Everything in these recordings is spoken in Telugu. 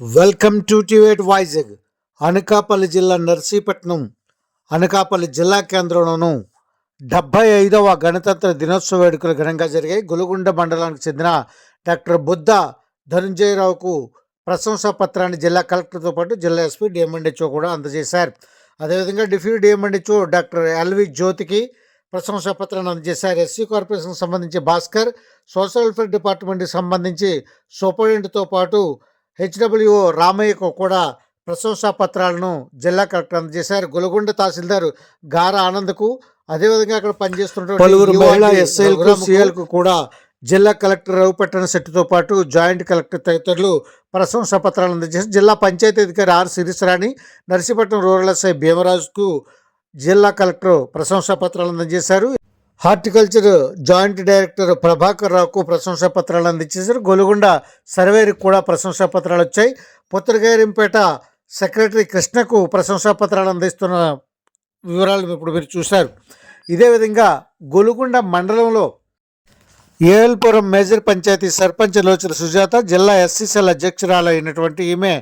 వెల్కమ్ టు టివేట్ వైజాగ్ అనకాపల్లి జిల్లా నర్సీపట్నం అనకాపల్లి జిల్లా కేంద్రంలోను డెబ్బై ఐదవ గణతంత్ర దినోత్సవ వేడుకలు ఘనంగా జరిగాయి. గులుగుండ మండలానికి చెందిన డాక్టర్ బుద్ధ ధనుంజయరావుకు ప్రశంసా పత్రాన్ని జిల్లా కలెక్టర్తో పాటు జిల్లా ఎస్పీ డిఎంఎండ్హెచ్ఓ కూడా అందజేశారు. అదేవిధంగా డిప్యూటీ డిఎంఎండ్హెచ్ఓ డాక్టర్ ఎల్వి జ్యోతికి ప్రశంసా పత్రాన్ని అందజేశారు. ఎస్సీ కార్పొరేషన్కి సంబంధించి భాస్కర్ సోషల్ వెల్ఫేర్ డిపార్ట్మెంట్కి సంబంధించి సూపరింటెండెంట్తో పాటు హెచ్డబ్ల్యూఓ రామయ్యకు కూడా ప్రశంసా పత్రాలను జిల్లా కలెక్టర్ అందజేశారు. గులగుండ తహసీల్దార్ గార ఆనంద్కు అదేవిధంగా అక్కడ పనిచేస్తున్న పలువురు మహిళా ఎస్ఐలకు సిఎల్కు కూడా జిల్లా కలెక్టర్ రవిపట్టణ శెట్టితో పాటు జాయింట్ కలెక్టర్ తదితరులు ప్రశంసా పత్రాలు అందజేసి జిల్లా పంచాయతీ అధికారి R Sirisharani Narsipatnam rural SI భీమరాజుకు జిల్లా కలెక్టర్ ప్రశంసా పత్రాలు అందజేశారు. హార్టికల్చర్ జాయింట్ డైరెక్టర్ ప్రభాకర్ రావుకు ప్రశంసా పత్రాలు అందించేశారు. గొలుగొండ సర్వేరికి కూడా ప్రశంసా పత్రాలు వచ్చాయి. పుత్రగారింపేట సెక్రటరీ కృష్ణకు ప్రశంసా పత్రాలు అందిస్తున్న వివరాలు ఇప్పుడు మీరు చూశారు. ఇదే విధంగా గొలుగొండ మండలంలో ఏఎల్పురం మేజర్ పంచాయతీ సర్పంచ్ లోచన సుజాత జిల్లా ఎస్సీసీల అధ్యక్షురాలు అయినటువంటి ఈమె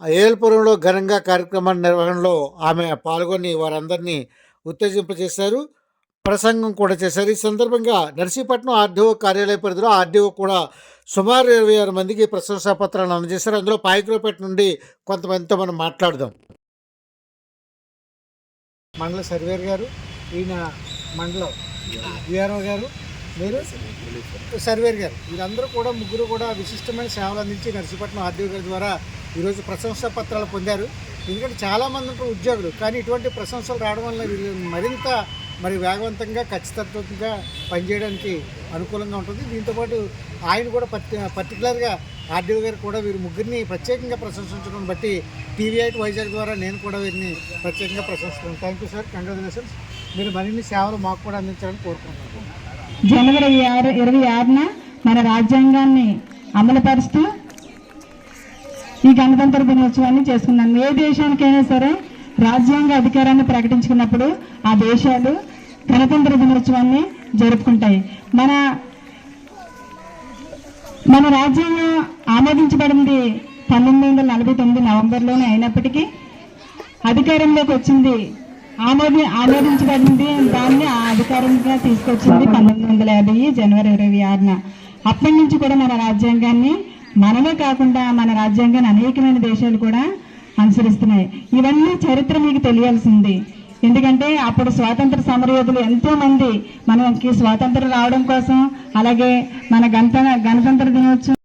ఏఎల్పురంలో ఘనంగా కార్యక్రమాల నిర్వహణలో ఆమె పాల్గొని వారందరినీ ఉత్తేజింపజేశారు. ప్రసంగం కూడా చేశారు. ఈ సందర్భంగా నర్సీపట్నం ఆర్డీఓ కార్యాలయ పరిధిలో ఆర్డీఓ కూడా సుమారు ఇరవై ఆరు మందికి ప్రశంసా పత్రాలు అందజేశారు. అందులో పాయకులపేట నుండి కొంతమందితో మనం మాట్లాడదాం. మండల సర్వేర్ గారు ఈయన మండలం విఆర్ఓ గారు మీరు సర్వేర్ గారు వీరందరూ కూడా ముగ్గురు కూడా విశిష్టమైన సేవలు అందించి నర్సీపట్నం ఆర్డీఓ గారి ద్వారా ఈరోజు ప్రశంసా పత్రాలు పొందారు. ఎందుకంటే చాలామంది ఉంటారు ఉద్యోగులు కానీ ఇటువంటి ప్రశంసలు రావడం వల్ల వీళ్ళు మరింత మరి వేగవంతంగా ఖచ్చితత్వంగా పనిచేయడానికి అనుకూలంగా ఉంటుంది. దీంతోపాటు ఆయన కూడా పర్టి పర్టికులర్గా ఆర్డీఓ గారు కూడా వీరు ముగ్గురిని ప్రత్యేకంగా ప్రశంసించడం బట్టి టీవీ ఐట్ వైజాగ్ ద్వారా నేను కూడా వీరిని ప్రత్యేకంగా ప్రశంసిస్తున్నాను థ్యాంక్ యూ సార్. కంగ్రాచులేషన్స్. మీరు మరిన్ని సేవలు మాకు కూడా అందించాలని కోరుకుంటున్నాను. జనవరి ఆరు ఇరవై ఆరున మన రాజ్యాంగాన్ని అమలుపరుస్తూ ఈ గణతంత్ర దినోత్సవాన్ని చేసుకున్నాం ఏ దేశానికైనా సరే రాజ్యాంగ అధికారాన్ని ప్రకటించుకున్నప్పుడు ఆ దేశాలు గణతంత్ర దినోత్సవాన్ని జరుపుకుంటాయి. మన మన రాజ్యాంగం ఆమోదించబడింది పంతొమ్మిది వందల నలభై తొమ్మిది నవంబర్లోనే అయినప్పటికీ అధికారంలోకి వచ్చింది. ఆమోది ఆమోదించబడింది దాన్ని ఆ అధికారంగా తీసుకొచ్చింది పంతొమ్మిది వందల యాభై జనవరి ఇరవై ఆరున. అప్పటి నుంచి కూడా మన రాజ్యాంగాన్ని మనమే కాకుండా మన రాజ్యాంగాన్ని అనేకమైన దేశాలు కూడా అనుసరిస్తున్నాయి. ఇవన్నీ చరిత్ర మీకు తెలియాల్సింది. ఎందుకంటే అప్పుడు స్వాతంత్ర సమరయోధులు ఎంతో మంది మనకి స్వాతంత్రం రావడం కోసం అలాగే మన గణతంత్ర గణతంత్ర దినోత్సవం